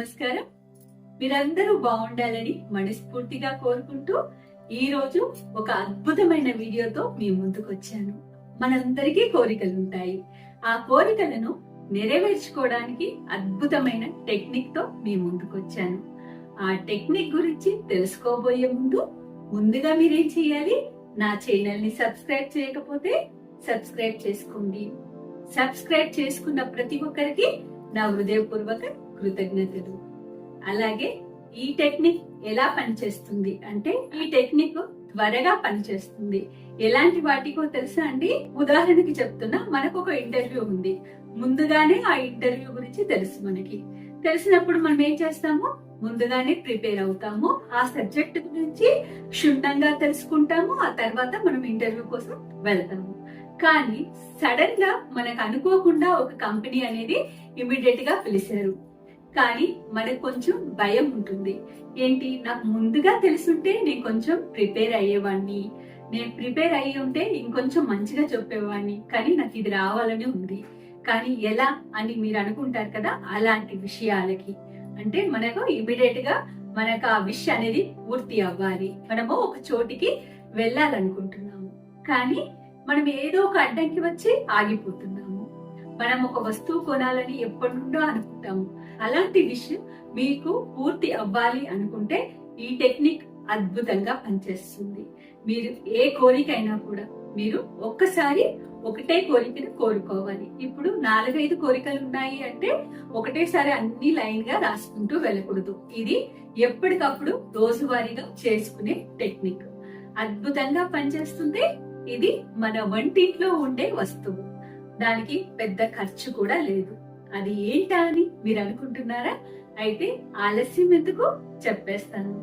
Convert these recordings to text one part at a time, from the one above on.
నమస్కారం. మీరందరూ బాగుండాలని మనస్ఫూర్తిగా కోరుకుంటూ ఈ రోజు ఒక అద్భుతమైన వీడియోతో మీ ముందుకు వచ్చాను మనందరికీ కోరికలు ఉంటాయి. ఆ కోరికలను నెరవేర్చుకోవడానికి అద్భుతమైన టెక్నిక్తో మీ ముందుకు వచ్చాను ఆ టెక్నిక్ గురించి తెలుసుకోబోయే ముందు ముందుగా మీరేం చేయాలి? నా ఛానల్ని సబ్స్క్రైబ్ చేయకపోతే సబ్స్క్రైబ్ చేసుకోండి. సబ్స్క్రైబ్ చేసుకున్న ప్రతి ఒక్కరికి నా హృదయపూర్వక కృతజ్ఞతలు. అలాగే ఈ టెక్నిక్ ఎలా పనిచేస్తుంది అంటే ఈ టెక్నిక్ త్వరగా పనిచేస్తుంది. ఎలాంటి వాటికో తెలుసా అండి? ఉదాహరణకి చెప్తున్నా మనకు ఒక ఇంటర్వ్యూ ఉంది. ముందుగానే ఆ ఇంటర్వ్యూ గురించి తెలుసు మనకి. తెలిసినప్పుడు మనం ఏం చేస్తాము? ముందుగానే ప్రిపేర్ అవుతాము. ఆ సబ్జెక్ట్ గురించి క్షుణ్ణంగా తెలుసుకుంటాము. ఆ తర్వాత మనం ఇంటర్వ్యూ కోసం వెళ్తాము. కానీ సడన్గా మనకు అనుకోకుండా ఒక కంపెనీ అనేది ఇమీడియట్గా పిలిచారు. కానీ మనకు కొంచెం భయం ఉంటుంది. ఏంటి? నాకు ముందుగా తెలుసుంటే నేను కొంచెం ప్రిపేర్ అయ్యేవాడిని నేను ప్రిపేర్ అయ్యి ఉంటే ఇంకొంచెం మంచిగా చెప్పేవాడిని కానీ నాకు ఇది రావాలని ఉంది. కానీ ఎలా అని మీరు అనుకుంటారు కదా అలాంటి విషయాలకి. అంటే మనకు ఇమీడియట్గా మనకు ఆ విష్ అనేది పూర్తి అవ్వాలి. మనము ఒక చోటికి వెళ్ళాలనుకుంటున్నాము. కానీ మనం ఏదో ఒక అడ్డంకి వచ్చి ఆగిపోతున్నాం. మనం ఒక వస్తువు కొనాలని ఎప్పటి నుండో అనుకుంటాము. అలాంటి విషయం మీకు పూర్తి అవ్వాలి అనుకుంటే ఈ టెక్నిక్ అద్భుతంగా పనిచేస్తుంది. మీరు ఏ కోరికైనా కూడా మీరు ఒక్కసారి ఒకటే కోరికను కోరుకోవాలి. ఇప్పుడు నాలుగైదు కోరికలు ఉన్నాయి అంటే ఒకటేసారి అన్ని లైన్గా రాసుకుంటూ వెళ్ళకూడదు. ఇది ఎప్పటికప్పుడు రోజువారీగా చేసుకునే టెక్నిక్. అద్భుతంగా పనిచేస్తుంది. ఇది మన వంటింట్లో ఉండే వస్తువు. దానికి పెద్ద ఖర్చు కూడా లేదు. అది ఏంటా అని మీరు అనుకుంటున్నారా? అయితే ఆలస్యం ఎందుకు? చెప్పేస్తాను.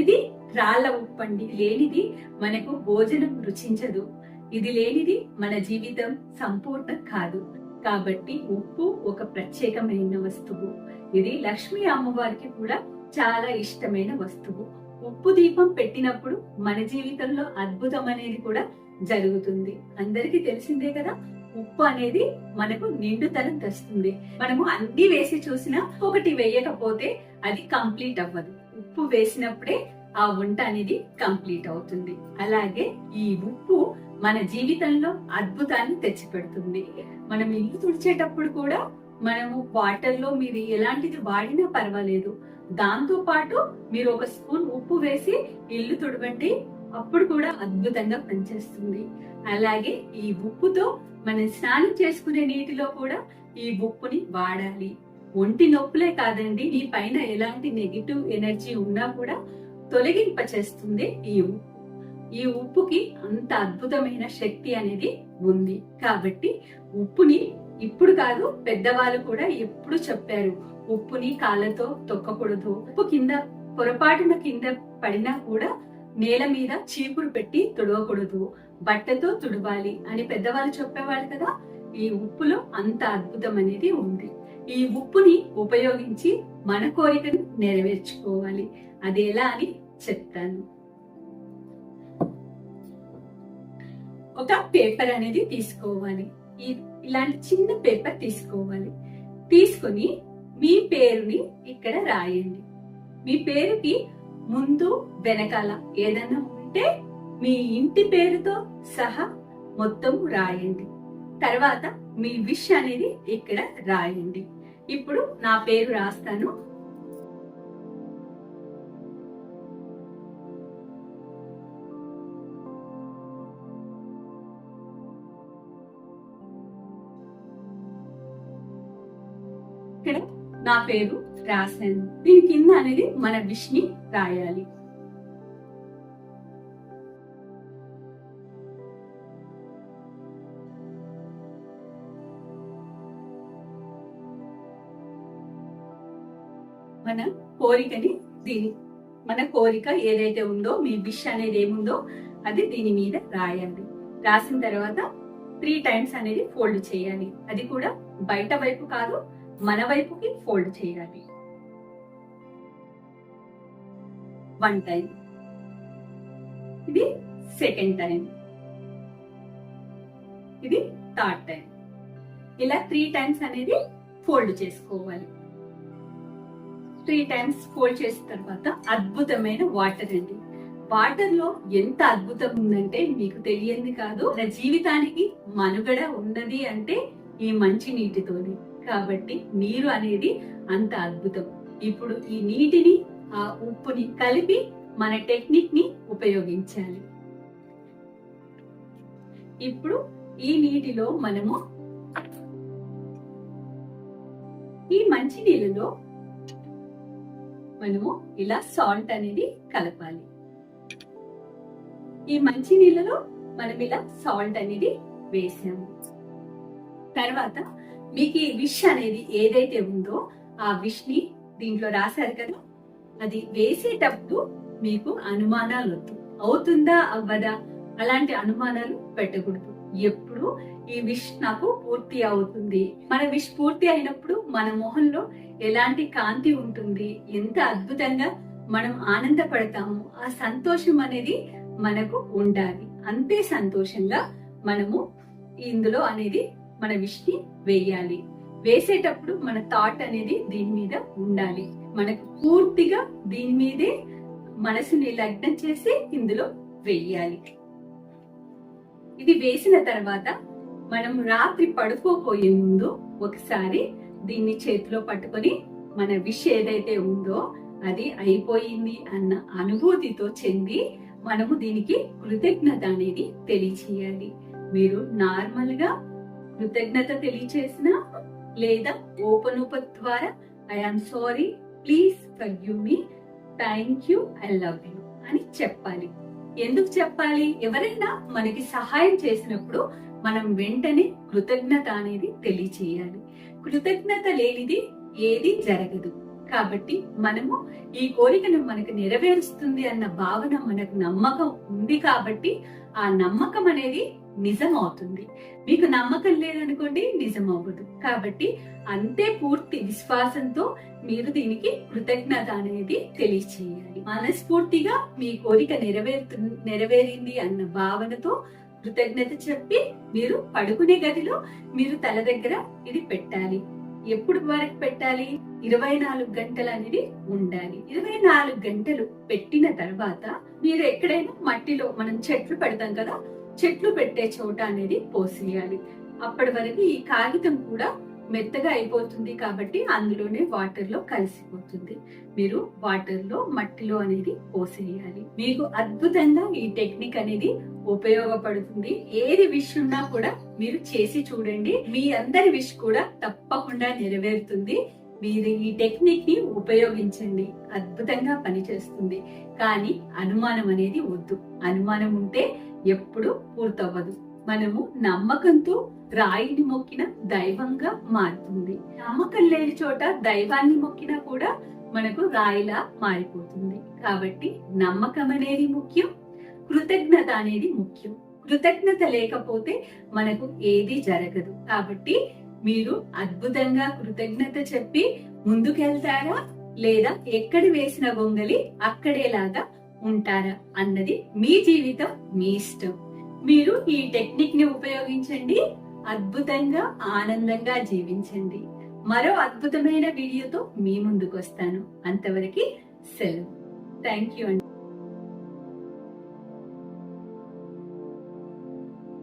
ఇది రాళ్ళ ఉప్పండి. లేనిది మనకు భోజనం రుచించదు. ఇది లేనిది మన జీవితం సంపూర్ణం కాదు. కాబట్టి ఉప్పు ఒక ప్రత్యేకమైన వస్తువు. ఇది లక్ష్మీ అమ్మవారికి కూడా చాలా ఇష్టమైన వస్తువు. ఉప్పు దీపం పెట్టినప్పుడు మన జీవితంలో అద్భుతం అనేది కూడా జరుగుతుంది. అందరికీ తెలిసిందే కదా ఉప్పు అనేది మనకు నిండుతనం తెస్తుంది. మనము అన్ని వేసి చూసినా ఒకటి వేయకపోతే అది కంప్లీట్ అవ్వదు. ఉప్పు వేసినప్పుడే ఆ వంట అనేది కంప్లీట్ అవుతుంది. అలాగే ఈ ఉప్పు మన జీవితంలో అద్భుతాన్ని తెచ్చిపెడుతుంది. మనం ఇల్లు తుడిచేటప్పుడు కూడా మనము వాటర్లో మీరు ఎలాంటిది వాడినా పర్వాలేదు. దాంతో పాటు మీరు ఒక స్పూన్ ఉప్పు వేసి ఇల్లు తుడవండి. అప్పుడు కూడా అద్భుతంగా పనిచేస్తుంది. అలాగే ఈ ఉప్పుతో మనం స్నానం చేసుకునే నీటిలో కూడా ఈ ఉప్పుని వాడాలి. ఒంటి నొప్పులే కాదండి ఈ పైన ఎలాంటి నెగిటివ్ ఎనర్జీ ఉన్నా కూడా తొలగింప చేస్తుంది ఈ ఉప్పు. ఈ ఉప్పుకి అంత అద్భుతమైన శక్తి అనేది ఉంది. కాబట్టి ఉప్పుని ఇప్పుడు కాదు పెద్దవాళ్ళు కూడా ఎప్పుడు చెప్పారు ఉప్పుని కాళ్ళతో తొక్కకూడదు. ఉప్పు కింద పొరపాటున కింద పడినా కూడా నేల మీద చీపురు పెట్టి తుడవకూడదు. బట్టతో తుడవాలి అని పెద్దవాళ్ళు చెప్పేవాళ్ళు కదా ఈ ఉప్పులో అంత అద్భుతం అనేది ఉంది. ఈ ఉప్పుని ఉపయోగించి మన కోరికను నెరవేర్చుకోవాలి. అది ఎలా అని చెప్తాను. ఒక పేపర్ అనేది తీసుకోవాలి. ఈ- ఇలాంటి చిన్న పేపర్ తీసుకోవాలి. తీసుకొని మీ పేరుని ఇక్కడ రాయండి. మీ పేరుకి ముందు వెనకాల ఏదైనా ఉంటే మీ ఇంటి పేరుతో సహా మొత్తం రాయండి. తర్వాత మీ విష్ అనేది ఇక్కడ రాయండి. ఇప్పుడు నా పేరు రాస్తాను. నా పేరు రాశాను. దీని కింద అనేది మన విష్ని రాయాలి. మన కోరికని దీని మన కోరిక ఏదైతే ఉందో మీ విష్ అనేది ఏముందో అది దీని మీద రాయండి రాసిన తర్వాత త్రీ టైమ్స్ అనేది ఫోల్డ్ చేయాలి. అది కూడా బయట వైపు కాదు మన వైపుకి ఫోల్డ్ చేయాలి. వన్ టైం ఇది సెకండ్ టైం ఇది థర్డ్ టైం ఇలా త్రీ టైమ్స్ అనేది ఫోల్డ్ చేసుకోవాలి. త్రీ టైమ్స్ ఫోల్డ్ చేసిన తర్వాత అద్భుతమైన వాటర్ అండి. వాటర్లో ఎంత అద్భుతం ఉందంటే మీకు తెలియంది కాదు. నా జీవితానికి మనుగడ ఉన్నది అంటే ఈ మంచి నీటితోనే. కాబట్టి నీరు అనేది అంత అద్భుతం. ఇప్పుడు ఈ నీటిని ఆ ఉప్పుని కలిపి మన టెక్నిక్ని ఉపయోగించాలి. ఇప్పుడు ఈ నీటిలో మనము ఈ మంచి నీళ్ళలో మనము ఇలా సాల్ట్ అనేది కలపాలి. ఈ మంచి నీళ్ళలో మనం ఇలా సాల్ట్ అనేది వేసాము. తర్వాత మీకు ఈ విష్ అనేది ఏదైతే ఉందో ఆ విష్ని దీంట్లో రాశారు కదా అది వేసేటప్పుడు మీకు అనుమానాలు వద్దు. అవుతుందా అవ్వదా? అలాంటి అనుమానాలు పెట్టకూడదు. ఎప్పుడు ఈ విష్ నాకు పూర్తి అవుతుంది. మన విష్ పూర్తి అయినప్పుడు మన మొహంలో ఎలాంటి కాంతి ఉంటుంది ఎంత అద్భుతంగా మనం ఆనందపడతాము ఆ సంతోషం అనేది మనకు ఉండాలి. అంతే సంతోషంగా మనము ఇందులో అనేది మన విష్ని వేయాలి. వేసేటప్పుడు మన థాట్ అనేది దీని మీద ఉండాలి. మనకు పూర్తిగా దీని మీదే మనసుని లగ్నం చేసి ఇందులో వేయాలి. ఇది వేసిన తర్వాత మనం రాత్రి పడుకోపోయే ముందు ఒకసారి దీన్ని చేతిలో పట్టుకొని మన విష్ ఏదైతే ఉందో అది అయిపోయింది అన్న అనుభూతితో చెంది మనము దీనికి కృతజ్ఞత అనేది తెలియచేయాలి. మీరు నార్మల్గా కృతజ్ఞత తెలియచేసిన లేదా ఓపెన్ ఉప ద్వారా I am sorry please forgive me thank you I love you అని చెప్పాలి. ఎందుకు చెప్పాలి? ఎవరైనా మనకి సహాయం చేసినప్పుడు మనం వెంటనే కృతజ్ఞత అనేది తెలియచేయాలి. కృతజ్ఞత లేనిది ఏది జరగదు. కాబట్టి మనము ఈ కోరికను మనకు నెరవేరుస్తుంది అన్న భావన మనకు నమ్మకం ఉంది కాబట్టి ఆ నమ్మకం అనేది నిజం అవుతుంది మీకు నమ్మకం లేదనుకోండి నిజం అవ్వదు కాబట్టి అంతే పూర్తి విశ్వాసంతో మీరు దీనికి కృతజ్ఞత అనేది తెలియచేయాలి. మనస్ఫూర్తిగా మీ కోరిక నెరవేరుతు నెరవేరింది అన్న భావనతో కృతజ్ఞత చెప్పి మీరు పడుకునే గదిలో మీరు తల దగ్గర ఇది పెట్టాలి. ఎప్పుడు వరకు పెట్టాలి? ఇరవై నాలుగు గంటలు అనేది ఉండాలి. ఇరవై నాలుగు గంటలు పెట్టిన తర్వాత మీరు ఎక్కడైనా మట్టిలో మనం చెట్లు పెడతాం కదా చెట్లు పెట్టే చోట అనేది పోసేయాలి. అప్పటి వరకు ఈ కాగితం కూడా మెత్తగా అయిపోతుంది కాబట్టి అందులోనే వాటర్లో కలిసిపోతుంది. మీరు వాటర్లో మట్టిలో అనేది పోసేయాలి. మీకు అద్భుతంగా ఈ టెక్నిక్ అనేది ఉపయోగపడుతుంది. ఏది విష్ ఉన్నా కూడా మీరు చేసి చూడండి. మీ అందరి విష్ కూడా తప్పకుండా నెరవేరుతుంది. మీరు ఈ టెక్నిక్ని ఉపయోగించండి. అద్భుతంగా పనిచేస్తుంది. కానీ అనుమానం అనేది వద్దు. అనుమానం ఉంటే ఎప్పుడు పూర్తవ్వదు. మనము నమ్మకంతో రాయిని మొక్కిన దైవంగా మారుతుంది. నమ్మకం లేని చోట దైవాన్ని మొక్కినా కూడా మనకు రాయిలా మారిపోతుంది. కాబట్టి నమ్మకం అనేది ముఖ్యం కృతజ్ఞత అనేది ముఖ్యం. కృతజ్ఞత లేకపోతే మనకు ఏది జరగదు. కాబట్టి మీరు అద్భుతంగా కృతజ్ఞత చెప్పి ముందుకెళ్తారా? లేదా ఎక్కడ వేసిన గొంగలి అక్కడేలాగా ఉంటారా అన్నది మీ జీవితం మీ ఇష్టం. మీరు ఈ టెక్నిక్ని ఉపయోగించండి అద్భుతంగా ఆనందంగా జీవించండి. మరో అద్భుతమైన వీడియోతో మీ ముందుకు వస్తాను అంతవరకు సెలవు. థ్యాంక్ యూ అండి.